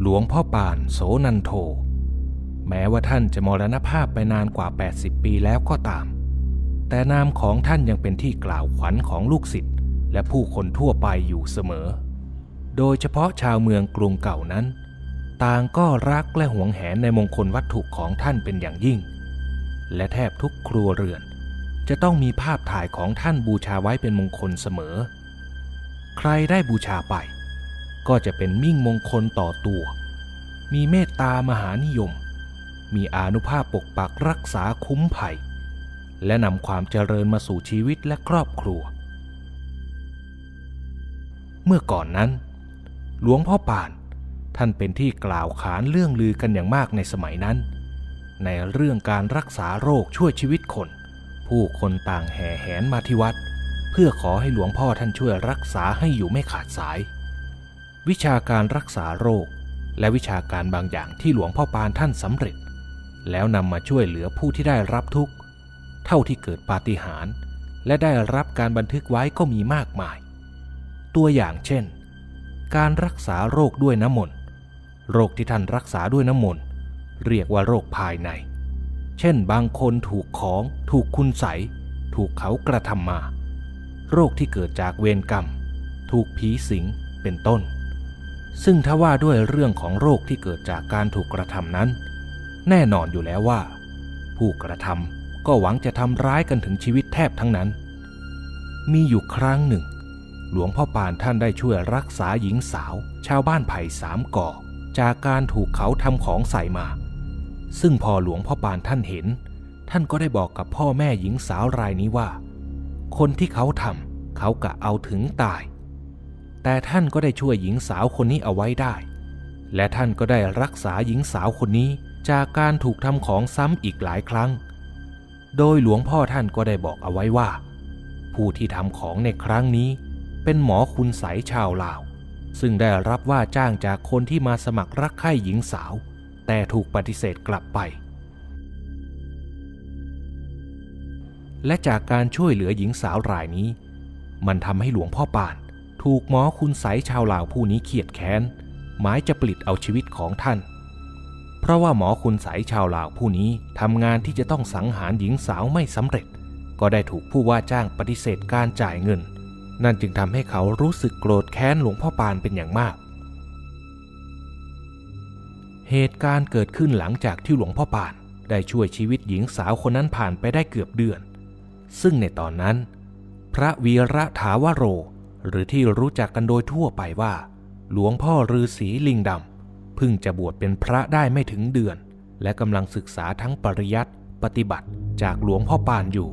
หลวงพ่อปานโสนันโท แม้ว่าท่านจะมรณภาพไปนานกว่า 80 ปีแล้วก็ตาม แต่นามของท่านยังเป็นที่กล่าวขวัญของลูกศิษย์และผู้คนทั่วไปอยู่เสมอ โดยเฉพาะชาวเมืองกรุงเก่านั้น ต่างก็รักและหวงแหนในมงคลวัตถุของท่านเป็นอย่างยิ่ง และแทบทุกครัวเรือน จะต้องมีภาพถ่ายของท่านบูชาไว้เป็นมงคลเสมอ ใครได้บูชาไป ก็จะเป็นมิ่งมงคลต่อตัว มีเมตตามหานิยม มีอานุภาพปกปักรักษาคุ้มภัย และนำความเจริญมาสู่ชีวิตและครอบครัว เมื่อก่อนนั้น หลวงพ่อปานท่านเป็นที่กล่าวขานเรื่องลือกันอย่างมากในสมัยนั้น ในเรื่องการรักษาโรคช่วยชีวิตคน ผู้คนต่างแห่แหนมาที่วัด เพื่อขอให้หลวงพ่อท่านช่วยรักษาให้อยู่ไม่ขาดสาย วิชาการรักษาโรค และวิชาการบางอย่างที่หลวงพ่อปานท่านสำเร็จ แล้วนำมาช่วยเหลือผู้ที่ได้รับทุกข์ เท่าที่เกิดปาฏิหาริย์และได้รับการบันทึกไว้ก็มีมากมาย ตัวอย่างเช่น การรักษาโรคด้วยน้ำมนต์โรคที่ท่านรักษาด้วยน้ำมนต์เรียกว่าโรคภายใน เช่น บางคนถูกของ ถูกคุณใส ถูกเขากระทำมา โรคที่เกิดจากเวรกรรม ถูกผีสิง เป็นต้น ซึ่งถ้าว่าด้วยเรื่องของโรคที่เกิดจากการถูกกระทำนั้น แน่นอนอยู่แล้วว่า ผู้กระทำก็หวังจะทำร้ายกันถึงชีวิตแทบทั้งนั้น มีอยู่ครั้งหนึ่ง หลวงพ่อปานท่านได้ช่วยรักษาหญิงสาว ชาวบ้านไผ่สามก่อ จากการถูกเขาทำของใส่มา ซึ่งพอหลวงพ่อปานท่านเห็น ท่านก็ได้บอกกับพ่อแม่หญิงสาวรายนี้ว่า คนที่เขาทำเขากะเอาถึงตาย แต่ท่านก็ได้ช่วยหญิงสาวคนนี้เอาไว้ได้ และท่านก็ได้รักษาหญิงสาวคนนี้จากการถูกทำของซ้ำอีกหลายครั้ง โดยหลวงพ่อท่านก็ได้บอกเอาไว้ว่า ผู้ที่ทำของในครั้งนี้ เป็นหมอคุณใสชาวลาว ซึ่งได้รับว่าจ้างจากคนที่มาสมัครรักใคร่หญิงสาว แต่ถูกปฏิเสธกลับไป และจากการช่วยเหลือหญิงสาวรายนี้ มันทำให้หลวงพ่อปาน ถูกหมอคุณใสชาวลาวผู้นี้เขียดแค้น หมายจะปลิดเอาชีวิตของท่าน เพราะว่าหมอคุณใสชาวลาวผู้นี้ทำงานที่จะต้องสังหารหญิงสาวไม่สำเร็จ ก็ได้ถูกผู้ว่าจ้างปฏิเสธการจ่ายเงิน นั่นจึงทำให้เขารู้สึกโกรธแค้นหลวงพ่อปานเป็นอย่างมาก เหตุการณ์เกิดขึ้นหลังจากที่หลวงพ่อปานได้ช่วยชีวิตหญิงสาวคนนั้นผ่านไปได้เกือบเดือน ซึ่งในตอนนั้น พระวีระถาวโร หรือที่รู้จักกันโดยทั่วไปว่า หลวงพ่อฤาษีลิงดำเพิ่งจะบวชเป็นพระได้ไม่ถึงเดือน และกำลังศึกษาทั้งปริยัติปฏิบัติจากหลวงพ่อปานอยู่